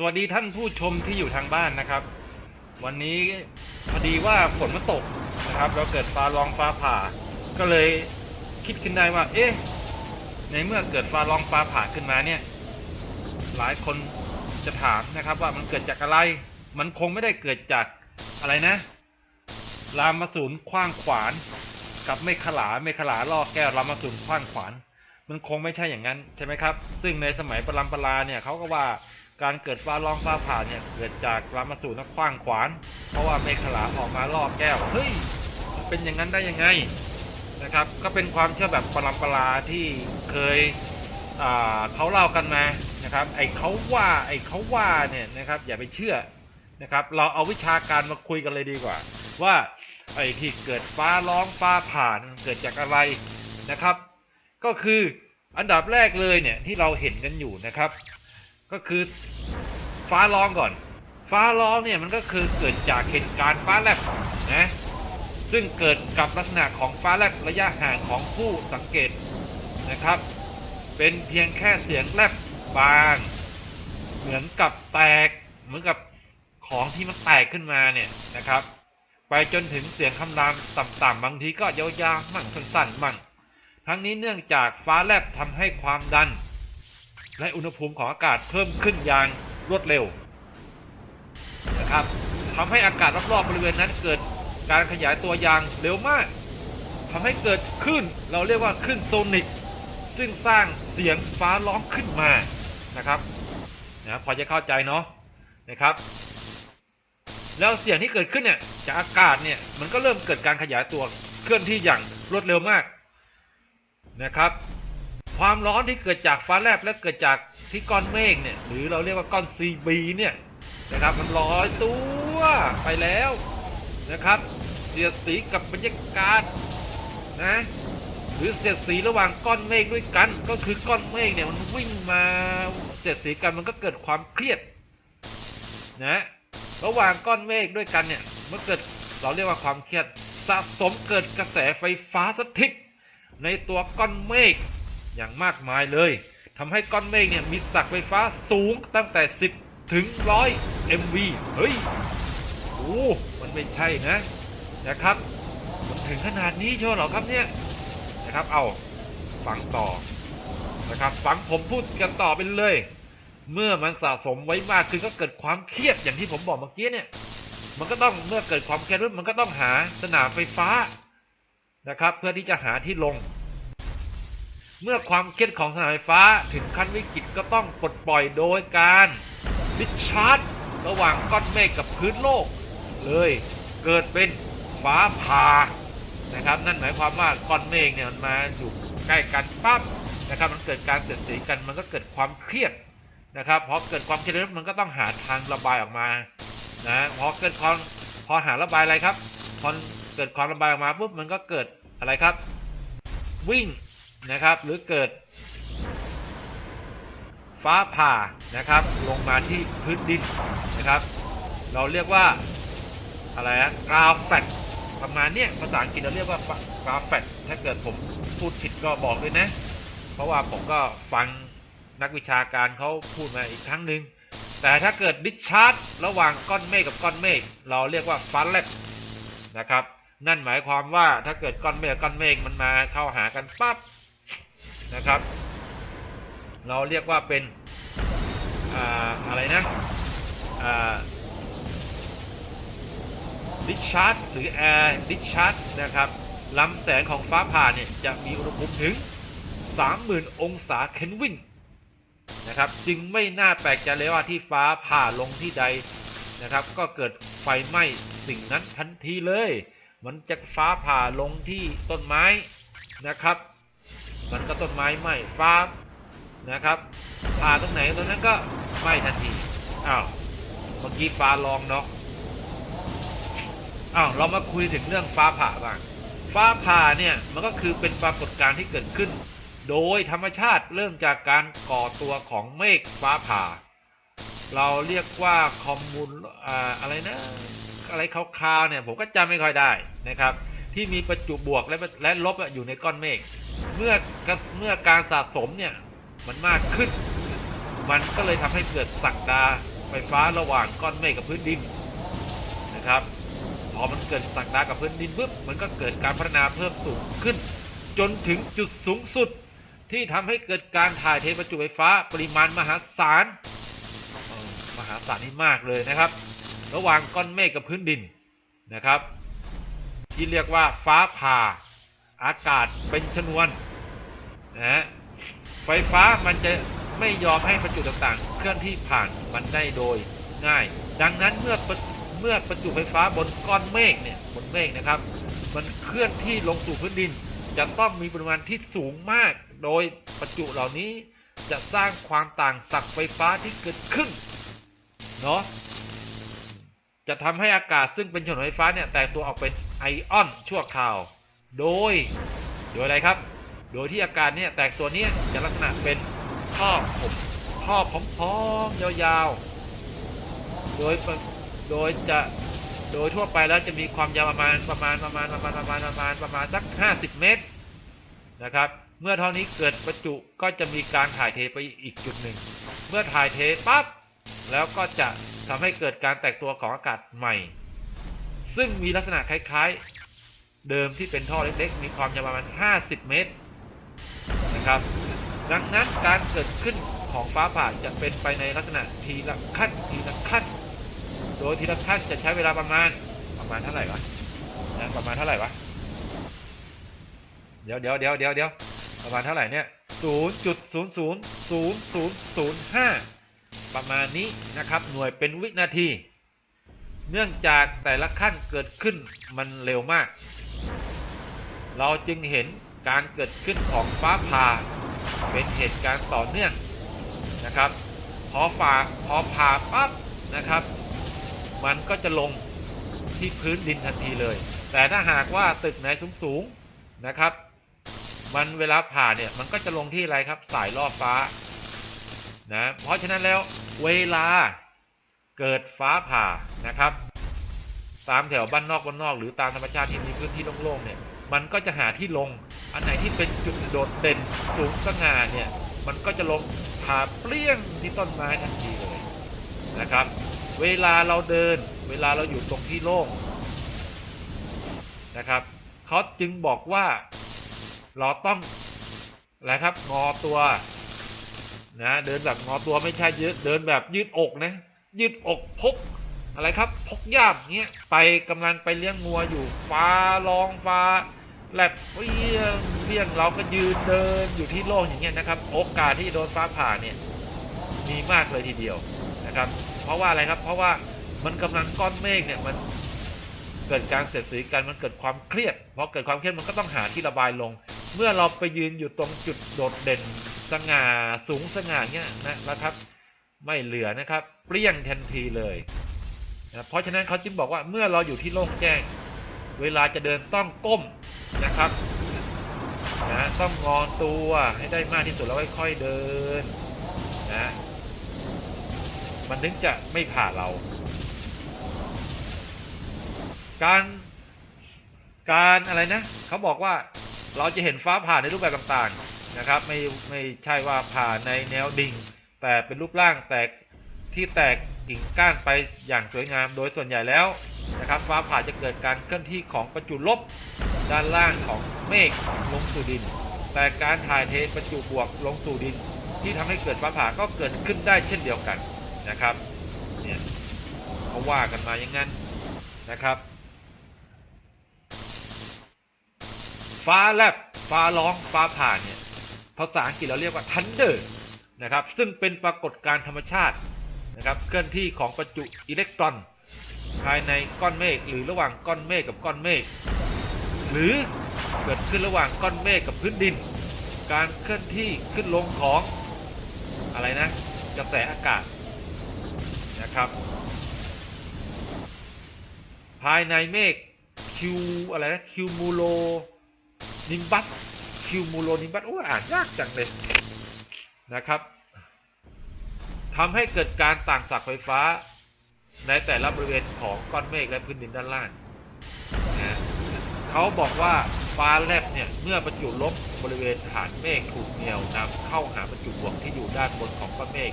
สวัสดีท่านผู้ชมที่อยู่ทางบ้านนะครับ วันนี้พอดีว่าฝนมันตกนะครับแล้วเกิดฟ้าร้องฟ้าผ่า ก็เลยคิดขึ้นได้ว่า เอ๊ะในเมื่อเกิดฟ้าร้องฟ้าผ่าขึ้นมาเนี่ย หลายคนจะถามนะครับว่ามันเกิดจากอะไร มันคงไม่ได้เกิดจากอะไรนะ รามสูนคว้างขวานกับไม่ขลาไม่ขลาล่อแก้วรามสูนคว้างขวาน มันคงไม่ใช่อย่างนั้นใช่ไหมครับ ซึ่งในสมัยปรัมปราเนี่ยเขาก็ว่า การเกิดฟ้าร้องฟ้าผ่าเนี่ยเกิดจากรามาสูนคว้างขวาน เพราะว่าเมฆขลาออกมาล่อแก้วเฮ้ยเป็นอย่างนั้นได้ยังไงนะครับ ก็เป็นความเชื่อแบบปรัมปราที่เคยเขาเล่ากันมานะครับ ไอ้เขาว่าไอ้เขาว่าเนี่ยนะครับอย่าไปเชื่อนะครับ เราเอาวิชาการมาคุยกันเลยดีกว่า ว่าไอ้ที่เกิดฟ้าร้องฟ้าผ่านเกิดจากอะไรนะครับ ก็คืออันดับแรกเลยเนี่ยที่เราเห็นกันอยู่นะครับ ก็คือฟ้าร้องก่อน ฟ้าร้องเนี่ยมันก็คือเกิดจากเหตุการณ์ฟ้าแลบนะซึ่งเกิดกับลักษณะของฟ้าแลบระยะห่างของผู้สังเกตนะครับ เป็นเพียงแค่เสียงแลบบาง เหมือนกับแตกเหมือนกับของที่มันแตกขึ้นมาเนี่ยนะครับ ไปจนถึงเสียงคำรามต่ำๆบางทีก็ยาวๆมั่งสั้นๆมั่ง ทั้งนี้เนื่องจากฟ้าแลบทำให้ความดัน และอุณหภูมิของอากาศเพิ่มขึ้นอย่างรวดเร็วนะครับทำให้อากาศรอบๆบริเวณนั้นเกิดการขยายตัวอย่างเร็วมากทำให้เกิดคลื่นเราเรียกว่าคลื่นโซนิก ซึ่งสร้างเสียงฟ้าร้องขึ้นมานะครับนะพอจะเข้าใจเนาะนะครับ แล้วเสียงที่เกิดขึ้นเนี่ยจากอากาศเนี่ยมันก็เริ่มเกิดการขยายตัวเคลื่อนที่อย่างรวดเร็วมากนะครับ ความร้อนที่เกิดจากฟ้าแลบและเกิดจากที่ก้อนเมฆเนี่ย หรือเราเรียกว่าก้อน CB เนี่ยนะครับมันลอยตัวไปแล้วนะครับเสียดสีกับบรรยากาศนะหรือเสียดสีระหว่างก้อนเมฆด้วยกัน ก็คือก้อนเมฆเนี่ยมันวิ่งมาเสียดสีกันมันก็เกิดความเครียดนะระหว่างก้อนเมฆด้วยกันเนี่ยเมันเกิดเราเรียกว่าความเครียดสะสมเกิดกระแสไฟฟ้าสถิตในตัวก้อนเมฆ อย่างมากมายเลยทำให้ก้อนเมฆเนี่ยมีศักย์ไฟฟ้าสูงตั้งแต่ 10 ถึง 100 MV เฮ้ยโอ้มันไม่ใช่นะนะครับมันถึงขนาดนี้เชียวเหรอครับเนี่ยนะครับเอาฟังต่อนะครับฟังผมพูดกันต่อไปเลย เมื่อมันสะสมไว้มากขึ้นก็เกิดความเครียดอย่างที่ผมบอกเมื่อกี้เนี่ยมันก็ต้องเมื่อเกิดความเครียดมันก็ต้องหาสนามไฟฟ้านะครับ เพื่อที่จะหาที่ลง เมื่อความเครียดของสนามไฟฟ้าถึงขั้นวิกฤตก็ต้องปลดปล่อยโดยการดิชชาร์จระหว่างก้อนเมฆกับพื้นโลก เลยเกิดเป็นฟ้าผ่านะครับ นั่นหมายความว่าก้อนเมฆเนี่ยมันมาอยู่ใกล้กันปั๊บนะครับมันเกิดการเสียดสีกันมันก็เกิดความเครียดนะครับพอเกิดความเครียดมันก็ต้องหาทางระบายออกมานะพอเกิดความพอหาระบายอะไรครับพอเกิดความระบายออกมาปุ๊บมันก็เกิดอะไรครับ วิ่ง นะครับ หรือเกิด ฟ้าผ่านะครับ ลงมาที่พื้นดินนะครับ เราเรียกว่าอะไรนะกราฟแฟตประมาณเนี้ยภาษาอังกฤษเราเรียกว่ากราฟแฟตถ้าเกิดผมพูดผิดก็บอกด้วยนะ เพราะว่าผมก็ฟังนักวิชาการเขาพูดมาอีกครั้งหนึ่งแต่ถ้าเกิดดิชาร์จระหว่างก้อนเมฆกับก้อนเมฆเราเรียกว่าฟ้าแลบนะครับ นั่นหมายความว่าถ้าเกิดก้อนเมฆกับก้อนเมฆมันมาเข้าหากันปั๊บ นะครับ เราเรียกว่าเป็นอ่าอะไรนะดิชาร์จหรือแอร์ดิชาร์จนะครับลำแสงของฟ้าผ่าเนี่ยจะมีอุณหภูมิถึง 30,000 องศาเคลวินนะครับจึงไม่น่าแปลกใจเลยว่าที่ฟ้าผ่าลงที่ใดนะครับ ก็เกิดไฟไหม้สิ่งนั้นทันทีเลย มันจะฟ้าผ่าลงที่ต้นไม้นะครับ มันก็ต้นไม้ไหม้ฟ้านะครับผ่าตรงไหนตรงนั้นก็ไหม้ทันทีอ้าวเมื่อกี้ฟ้าลองเนาะอ้าวเรามาคุยถึงเรื่องฟ้าผ่าบ้างฟ้าผ่าเนี่ยมันก็คือเป็นปรากฏการณ์ที่เกิดขึ้น โดยธรรมชาติเริ่มจากการก่อตัวของเมฆฟ้าผ่า เราเรียกว่าคอมมูลอ่าอะไรนะอะไรคาวๆเนี่ยผมก็จำไม่ค่อยได้นะครับ ที่มีประจุบวกและและลบอยู่ในก้อนเมฆเมื่อเมื่อการสะสมเนี่ยมันมากขึ้น มันก็เลยทำให้เกิดสักดาไฟฟ้าระหว่างก้อนเมฆกับพื้นดินนะครับพอมันเกิดสักดากับพื้นดินปุ๊บมันก็เกิดการพัฒนาเพิ่มสูงขึ้น จนถึงจุดสูงสุดที่ทำให้เกิดการถ่ายเทประจุไฟฟ้าปริมาณมหาศาลมหาศาลนี่มากเลยนะครับ ระหว่างก้อนเมฆกับพื้นดินนะครับ ที่เรียกว่าฟ้าผ่า อากาศเป็นชนวนนะไฟฟ้ามันจะไม่ยอมให้ประจุต่างๆ เคลื่อนที่ผ่านมันได้โดยง่าย ดังนั้นเมื่อเมื่อประจุไฟฟ้าบนก้อนเมฆเนี่ยบนเมฆนะครับ มันเคลื่อนที่ลงสู่พื้นดิน จะต้องมีปริมาณที่สูงมาก โดยประจุเหล่านี้จะสร้างความต่างศักไฟฟ้าที่เกิดขึ้นเนาะจะทำให้อากาศซึ่งเป็นฉนวนไฟฟ้าเนี่ยแตกตัวออกเป็น ไอออนชั่วคราว โดย โดยอะไรครับ โดยที่อากาศเนี่ยแตกตัวเนี้จะลักษณะเป็นท่อผมท่อผมพร้อมยาวๆ โดยโดยจะโดยทั่วไปแล้วจะมีความยาวประมาณประมาณประมาณประมาณประมาณประมาณประมาณสัก 50 เมตรนะครับเมื่อเท่านี้เกิดประจุก็จะมีการถ่ายเทไปอีกจุดหนึ่ง เมื่อถ่ายเทปั๊บแล้วก็จะทำให้เกิดการแตกตัวของอากาศใหม่ ซึ่งมีลักษณะคล้ายๆ เดิมที่เป็นท่อเล็กๆ มีความยาวประมาณ 50 เมตรนะครับดังนั้นการเกิดขึ้นของฟ้าผ่าจะเป็นไปในลักษณะทีละขั้นทีละขั้น โดยทีละขั้นจะใช้เวลาประมาณประมาณเท่าไหร่วะนะประมาณเท่าไหร่วะเดี๋ยวเดี๋ยวเดี๋ยวเดี๋ยวเดี๋ยวประมาณเท่าไหร่เนี่ยศูนย์จุดศูนย์ศูนย์ศูนย์ศูนย์ศูนย์ห้าประมาณนี้นะครับหน่วยเป็นวินาที เนื่องจากแต่ละขั้นเกิดขึ้นมันเร็วมาก เราจึงเห็นการเกิดขึ้นของฟ้าผ่าเป็นเหตุการณ์ต่อเนื่องนะครับพอฝ่าพอผ่าปั๊บนะครับ มันก็จะลงที่พื้นดินทันทีเลย แต่ถ้าหากว่าตึกไหนสูงๆนะครับ มันเวลาผ่าเนี่ยมันก็จะลงที่อะไรครับสายล่อฟ้านะเพราะฉะนั้นแล้วเวลา เกิดฟ้าผ่านะครับ ตามแถวบ้านนอกบ้านนอก หรือตามธรรมชาติที่มีพื้นที่โล่งๆเนี่ยมันก็จะหาที่ลง อันไหนที่เป็นจุดโดดเด่นสูงสง่าเนี่ยมันก็จะลงผ่าเปรี้ยงที่ต้นไม้ทันทีเลยนะครับ เวลาเราเดิน เวลาเราอยู่ตรงที่โล่งนะครับเขาจึงบอกว่าเราต้องอะไรครับงอตัวนะเดินแบบงอตัวไม่ใช่ยืดเดินแบบยืดอกนะ ยืดอกพก อะไรครับพกย่ามเงี้ยไปกำลังไปเลี้ยงงัวอยู่ฟ้าร้องฟ้าแลบเปี้ยงเปี้ยงเราก็ยืนเดินอยู่ที่โล่งอย่างเงี้ยนะครับ โอกาสที่โดนฟ้าผ่าเนี่ยมีมากเลยทีเดียวนะครับ เพราะว่าอะไรครับเพราะว่ามันกำลังก้อนเมฆเนี่ยมันเกิดการเสียดสีกันมันเกิดความเครียดพอเกิดความเครียดมันก็ต้องหาที่ระบายลง เมื่อเราไปยืนอยู่ตรงจุดโดดเด่นสง่าสูงสง่าเนี่ยนะนะครับ ไม่เหลือนะครับ เปรี้ยงทันทีเลยนะเพราะฉะนั้นเขาจึงบอกว่าเมื่อเราอยู่ที่โล่งแจ้ง เวลาจะเดินต้องก้มนะครับนะต้องงอนตัวให้ได้มากที่สุดแล้วค่อยๆเดินนะมันถึงจะไม่ผ่าเรา การการอะไรนะเขาบอกว่าเราจะเห็นฟ้าผ่าในรูปแบบต่างๆนะครับ ไม่ไม่ใช่ว่าผ่าในแนวดิ่ง แต่เป็นรูปร่างแตกที่แตกกิ่งก้านไปอย่างสวยงามโดยส่วนใหญ่แล้วนะครับฟ้าผ่าจะเกิดการเคลื่อนที่ของประจุลบด้านล่างของเมฆลงสู่ดิน แต่การถ่ายเทประจุบวกลงสู่ดิน ที่ทำให้เกิดฟ้าผ่าก็เกิดขึ้นได้เช่นเดียวกันนะครับเนี่ยเขาว่ากันมาอย่างนั้นนะครับ ฟ้าแลบฟ้าร้องฟ้าผ่าเนี่ยภาษาอังกฤษเราเรียกว่า thunder นะครับ ซึ่งเป็นปรากฏการณ์ธรรมชาตินะครับเคลื่อนที่ของประจุอิเล็กตรอน ภายในก้อนเมฆหรือระหว่างก้อนเมฆกับก้อนเมฆหรือเกิดขึ้นระหว่างก้อนเมฆกับพื้นดิน การเคลื่อนที่ขึ้นลงของอะไรนะกระแสอากาศนะครับ ภายในเมฆคิวอะไรนะคิวมูโลนิมบัสคิวมูโลนิมบัสโอ้อ่านยากจังเลย นะครับทำให้เกิดการต่างศักย์ไฟฟ้าในแต่ละบริเวณของก้อนเมฆและพื้นดินด้านล่างนะเขาบอกว่าฟ้าแลบเนี่ยเมื่อประจุลบบริเวณฐานเมฆถูกเหนี่ยวนำเข้าหาประจุบวกที่อยู่ด้านบนของก้อนเมฆ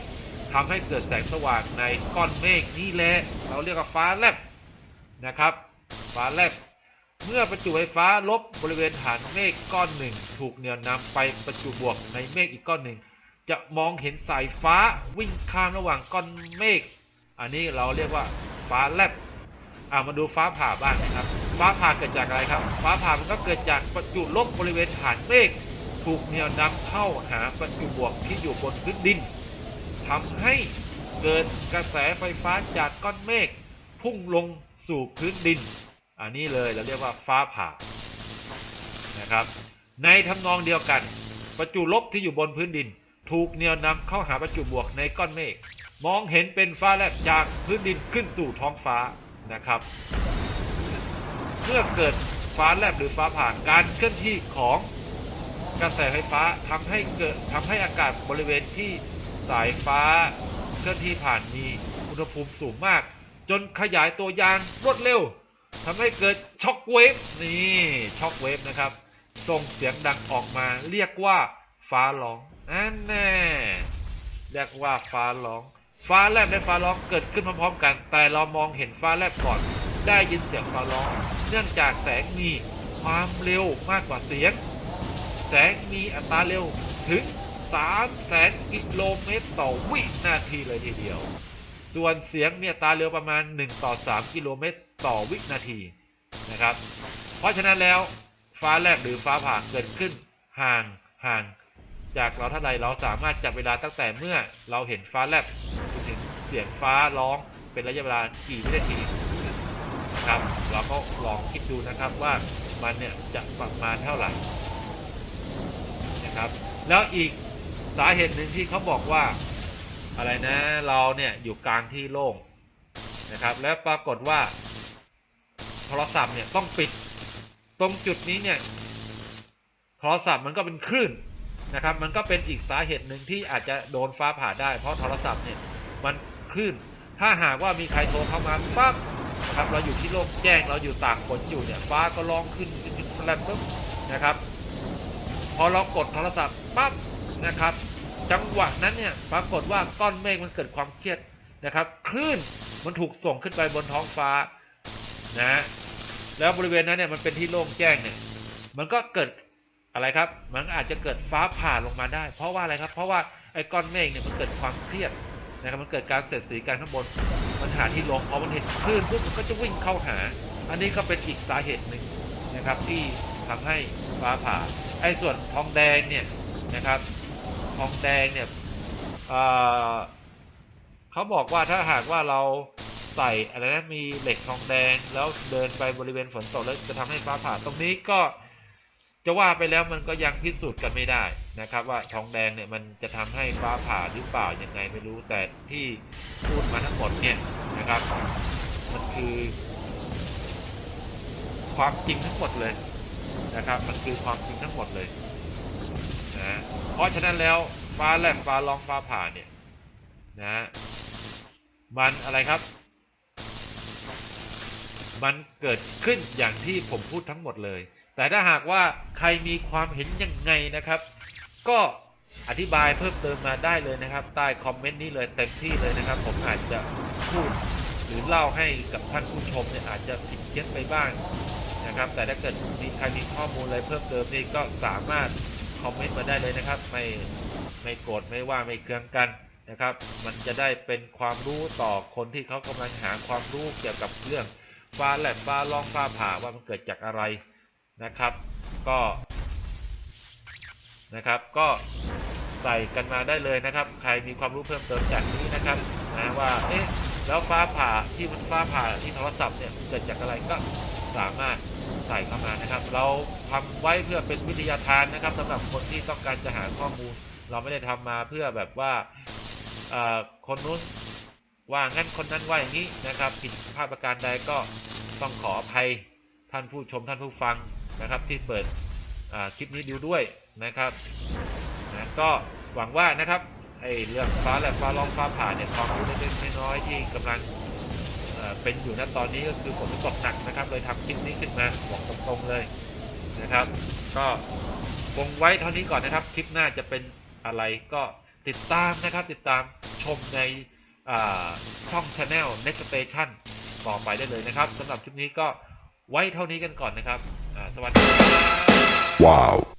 ทำให้เกิดแสงสว่างในก้อนเมฆนี่แหละเราเรียกว่าฟ้าแลบนะครับ ฟ้าแลบเมื่อประจุไฟฟ้าลบบริเวณฐานเมฆก้อนหนึ่ง ถูกเหนี่ยวนำไปประจุบวกในเมฆอีกก้อนหนึ่ง จะมองเห็นสายฟ้าวิ่งข้ามระหว่างก้อนเมฆ อันนี้เราเรียกว่าฟ้าแลบอ่ามาดูฟ้าผ่าบ้างนะครับ ฟ้าผ่าเกิดจากอะไรครับ ฟ้าผ่ามันก็เกิดจากประจุลบบริเวณฐานเมฆถูกเหนี่ยวนำเข้าหาประจุบวกที่อยู่บนพื้นดินทำให้เกิดกระแสไฟฟ้าจากก้อนเมฆพุ่งลงสู่พื้นดิน อันนี้เลยเราเรียกว่าฟ้าผ่านะครับ ในทำนองเดียวกัน ประจุลบที่อยู่บนพื้นดิน ถูกเหนี่ยวนำเข้าหาประจุบวกในก้อนเมฆมองเห็นเป็นฟ้าแลบจากพื้นดินขึ้นสู่ท้องฟ้านะครับ เมื่อเกิดฟ้าแลบหรือฟ้าผ่าการเคลื่อนที่ของกระแสไฟฟ้าทำให้เกิดทำให้อากาศบริเวณที่สายฟ้าเคลื่อนที่ผ่านมีอุณหภูมิสูงมาก จนขยายตัวยางรวดเร็วทำให้เกิดช็อคเวฟนี่ช็อคเวฟนะครับส่งเสียงดังออกมาเรียกว่าฟ้าร้อง อันแน่เรียกว่าฟ้าร้อง ฟ้าแลบและฟ้าร้องเกิดขึ้นพร้อมๆกัน แต่เรามองเห็นฟ้าแลบก่อน ได้ยินเสียงฟ้าร้อง เนื่องจากแสงมีความเร็วมากกว่าเสียง แสงมีอัตราเร็วถึง3แสนกิโลเมตรต่อวินาทีเลยทีเดียว ส่วนเสียงมีอัตราเร็วประมาณ 1 ต่อ 3 กิโลเมตรต่อวินาทีนะครับ เพราะฉะนั้นแล้วฟ้าแลบหรือฟ้าผ่าเกิดขึ้นห่างห่าง จากเราเท่าไรเราสามารถจับเวลาตั้งแต่เมื่อเราเห็นฟ้าแลบถึงเสียงฟ้าร้องเป็นระยะเวลากี่วินาทีนะครับ เราก็ลองคิดดูนะครับว่ามันเนี่ยจะประมาณเท่าไหร่นะครับ แล้วอีกสาเหตุหนึ่งที่เขาบอกว่าอะไรนะเราเนี่ยอยู่กลางที่โล่งนะครับ แล้วปรากฏว่า โทรศัพท์เนี่ยต้องปิด ตรงจุดนี้เนี่ยโทรศัพท์มันก็เป็นคลื่น นะครับ มันก็เป็นอีกสาเหตุหนึ่งที่อาจจะโดนฟ้าผ่าได้ เพราะโทรศัพท์เนี่ยมันคลื่น ถ้าหากว่ามีใครโทรเข้ามาปั๊บครับเราอยู่ที่โล่งแจ้งเราอยู่ตากฝนอยู่เนี่ยฟ้าก็ร้องขึ้นขึ้นขึ้นแลบปุ๊บนะครับ พอเรากดโทรศัพท์ปั๊บนะครับ จังหวะนั้นเนี่ยปรากฏว่าก้อนเมฆมันเกิดความเครียดนะครับคลื่นมันถูกส่งขึ้นไปบนท้องฟ้านะแล้วบริเวณนั้นเนี่ยมันเป็นที่โล่งแจ้งเนี่ยมันก็เกิด อะไรครับ มันอาจจะเกิดฟ้าผ่าลงมาได้ เพราะว่าอะไรครับ เพราะว่าไอ้ก้อนเมฆเนี่ยมันเกิดความเครียดนะครับ มันเกิดการเสียดสีกันข้างบน มันหาที่ลงพอมันเห็นคลื่นปุ๊บมันก็จะวิ่งเข้าหา อันนี้ก็เป็นอีกสาเหตุหนึ่งนะครับที่ทำให้ฟ้าผ่า ไอ้ส่วนทองแดงเนี่ยนะครับ ทองแดงเนี่ยเเขาบอกว่าถ้าหากว่าเราใส่อะไรนะมีเหล็กทองแดง แล้วเดินไปบริเวณฝนตกแล้วจะทำให้ฟ้าผ่าตรงนี้ก็ จะว่าไปแล้วมันก็ยังพิสูจน์กันไม่ได้นะครับ ว่าทองแดงเนี่ยมันจะทำให้ฟ้าผ่าหรือเปล่ายังไงไม่รู้แต่ที่พูดมาทั้งหมดเนี่ยนะครับ มันคือ ความจริงทั้งหมดเลยนะครับ มันคือความจริงทั้งหมดเลยนะเพราะฉะนั้นแล้วฟ้าแลบฟ้าร้องฟ้าผ่าเนี่ยนะมันอะไรครับ มันเกิดขึ้นอย่างที่ผมพูดทั้งหมดเลย แต่ถ้าหากว่าใครมีความเห็นยังไงนะครับ ก็อธิบายเพิ่มเติมมาได้เลยนะครับ ใต้คอมเมนต์นี้เลยเต็มที่เลยนะครับ ผมอาจจะพูดหรือเล่าให้กับท่านผู้ชมเนี่ยอาจจะผิดเพี้ยนไปบ้างนะครับ แต่ถ้าเกิดมีใครมีข้อมูลอะไรเพิ่มเติมนี่ก็สามารถคอมเมนต์มาได้เลยนะครับ ไม่ไม่โกรธไม่ว่าไม่เคืองกันนะครับ มันจะได้เป็นความรู้ต่อคนที่เขากำลังหาความรู้เกี่ยวกับเรื่องฟ้าแลบฟ้าร้องฟ้าผ่าว่ามันเกิดจากอะไร นะครับ ก็นะครับ ก็ใส่กันมาได้เลยนะครับ ใครมีความรู้เพิ่มเติมจากนี้นะครับนะว่าเอ๊ะแล้วฟ้าผ่าที่มันฟ้าผ่าที่โทรศัพท์เนี่ยเกิดจากอะไรก็สามารถใส่เข้ามานะครับ เราทำไว้เพื่อเป็นวิทยาทานนะครับสำหรับคนที่ต้องการจะหาข้อมูล เราไม่ได้ทำมาเพื่อแบบว่าเอ่อคนนู้นว่างั้นคนนั้นว่าอย่างนี้นะครับ ผิดพลาดประการใดก็ต้องขออภัยท่านผู้ชมท่านผู้ฟัง นะครับที่เปิดคลิปนี้ดูด้วยนะครับนะก็หวังว่านะครับไอ้เรื่องฟ้าแหลบฟ้าร้องฟ้าผ่าเนี่ยความรู้เล็กๆน้อยๆที่กำลังเป็นอยู่ณตอนนี้ก็คือฝนตกหนักนะครับเลยทำคลิปนี้ขึ้นมาบอกตรงๆเลยนะครับ ก็คงไว้เท่านี้ก่อนนะครับ คลิปหน้าจะเป็นอะไรก็ติดตามนะครับ ติดตามชมในช่อง Channel Next Station ต่อไปได้เลยนะครับสำหรับคลิปนี้ก็ไว้เท่านี้กันก่อนนะครับ อ่าสวัสดีครับ Wow.